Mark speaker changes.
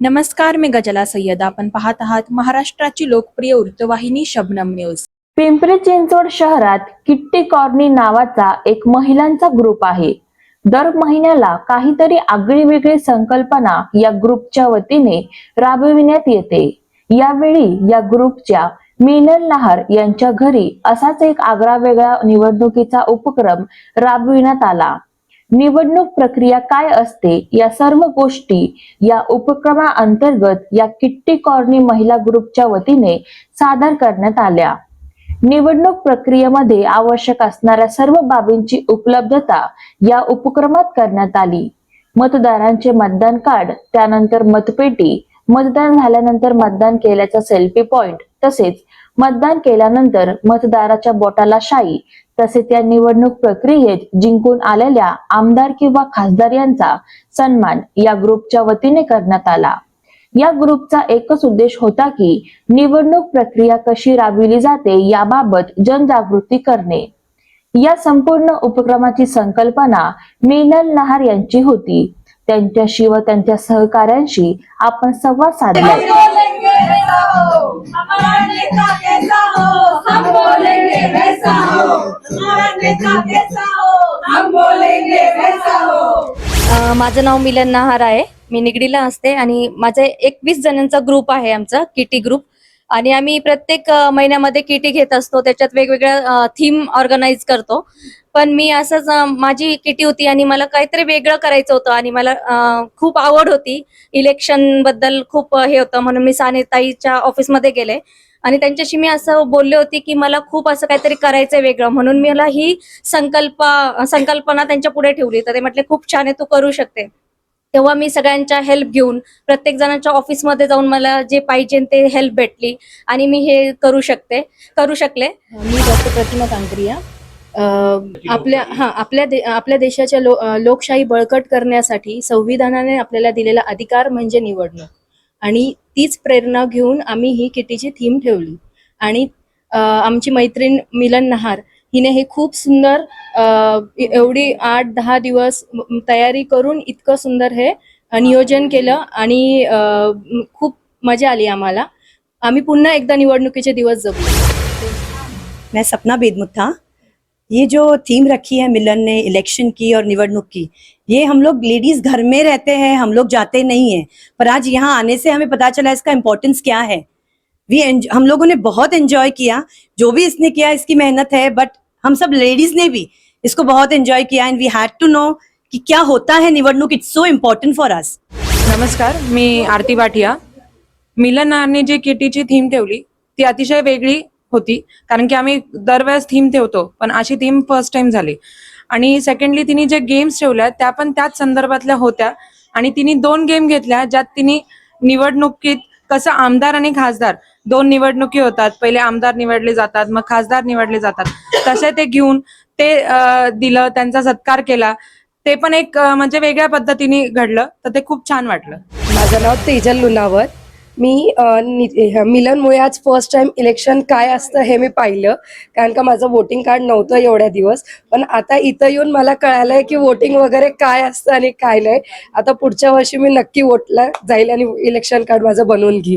Speaker 1: नमस्कार मी गजला सय्यद. आपण पाहत आहात महाराष्ट्राची लोकप्रिय वृत्तवाहिनी शबनम न्यूज.
Speaker 2: पिंपरी चिंचवड शहरात किट्टी कॉर्नी नावाचा एक महिलांचा ग्रुप आहे. दर महिन्याला काहीतरी आगळी वेगळी संकल्पना या ग्रुपच्या वतीने राबविण्यात येते. यावेळी या ग्रुपच्या मिनल लहार यांच्या घरी असाच एक आगळा वेगळा निवडणुकीचा उपक्रम राबविण्यात आला. निवडणूक प्रक्रिया काय असते या सर्व गोष्टी या उपक्रमाअंतर्गत या किट्टी कॉर्नी महिला ग्रुपच्या वतीने सादर करण्यात आल्या. निवडणूक प्रक्रियेमध्ये आवश्यक असणाऱ्या सर्व बाबींची उपलब्धता या उपक्रमात करण्यात आली. मतदारांचे मतदान कार्ड त्यानंतर मतपेटी मतदान झाल्यानंतर मतदान केल्याचा सेल्फी पॉइंट तसेच मतदान केल्यानंतर मतदाराच्या बोटाला शाई. तसेच या निवडणूक प्रक्रियेत जिंकून आलेल्या आमदार किंवा खासदार यांचा सन्मान या ग्रुपच्या वतीने करण्यात आला. या ग्रुपचा एकच उद्देश होता की निवडणूक प्रक्रिया कशी राबविली जाते याबाबत जनजागृती करणे. या संपूर्ण उपक्रमाची संकल्पना मिनल नहार यांची होती. त्यांच्याशी व त्यांच्या सहकाऱ्यांशी आपण संवाद साधला.
Speaker 3: अ, माझं नाव मिलन नहार आहे. मी निगडीला असते आणि माझे एकवीस जणांचा ग्रुप आहे आमचा किटी ग्रुप आणि आम्ही प्रत्येक अ, महिन्यामध्ये किटी घेत असतो. त्याच्यात वेगवेगळ्या थीम ऑर्गनाईज करतो. पण मी असंच अ, माझी किटी होती आणि मला काहीतरी वेगळं करायचं होतं आणि मला अ, खूप आवड होती. इलेक्शनबद्दल खूप हे होतं म्हणून मी सानेताईच्या ऑफिसमध्ये गेले. आणि त्यांच्याशी मी असं बोलले होते की मला खूप असं काहीतरी करायचं वेगळं. म्हणून मला ही संकल्प संकल्पना त्यांच्या पुढे ठेवली. तर ते म्हटले खूप छान आहे तू करू शकते. तेव्हा मी सगळ्यांच्या हेल्प घेऊन प्रत्येक जणांच्या ऑफिसमध्ये जाऊन मला जे पाहिजे ते हेल्प भेटली. आणि मी हे करू शकते करू शकले.
Speaker 4: मी डॉक्टर प्रतिमा कांक्रिया आपल्या हा आपल्या दे, आपल्या देशाच्या लो, लोकशाही बळकट करण्यासाठी संविधानाने आपल्याला दिलेला अधिकार म्हणजे निवडणूक. आणि तीच प्रेरणा घेऊन आम्ही ही किटीची थीम ठेवली. आणि आमची मैत्रीण मिलन नहार हिने हे खूप सुंदर एवढी आठ दहा दिवस तयारी करून इतकं सुंदर हे नियोजन केलं आणि खूप मजा आली आम्हाला. आम्ही पुन्हा एकदा निवडणुकीचे दिवस जगलो
Speaker 5: मैं सपना बेदमुथा ये जो थीम रखी है मिलन ने, इलेक्शन की और निवडणूक की, ये हम लोग लेडीज़ घर में रहते हैं, हम लोग जाते नहीं हैं। पर आज यहाँ आने से हमें पता चला इसका इम्पोर्टेंस क्या है। वी हम लोगों ने बहुत एंजॉय किया, जो भी इसने किया इसकी मेहनत है बट हम सब लेडीज़ ने भी इसको बहुत enjoy KIA and we had to know कि क्या होता है निवडणूक it's so important for us
Speaker 6: नमस्कार, मी आरती भाटिया। मिलन नारने जी किटीची थीम ठेवली, ती अतिशय वेगळी होती. कारण की आम्ही दरवेळेस थीम ठेवतो पण अशी थीम फर्स्ट टाइम झाली. आणि सेकंडली तिने जे गेम्स ठेवल्या त्या पण त्याच संदर्भातल्या होत्या. आणि तिने दोन गेम घेतल्या ज्यात तिने निवडणुकीत कसं आमदार आणि खासदार दोन निवडणुकी होतात. पहिले आमदार निवडले जातात मग खासदार निवडले जातात. तसे ते घेऊन ते दिलं त्यांचा सत्कार केला. ते पण एक म्हणजे वेगळ्या पद्धतीने घडलं तर ते खूप छान वाटलं.
Speaker 7: माझं नाव तेजल लुनावत मी मिलनमुळे आज फर्स्ट टाइम इलेक्शन काय असतं हे मी पाहिलं. कारण का माझं वोटिंग कार्ड नव्हतं एवढ्या दिवस. पण आता इथं येऊन मला कळालंय की वोटिंग वगैरे काय असतं आणि काय नाही. आता पुढच्या वर्षी मी नक्की वोटला जाईल आणि इलेक्शन कार्ड माझं बनवून घेईन.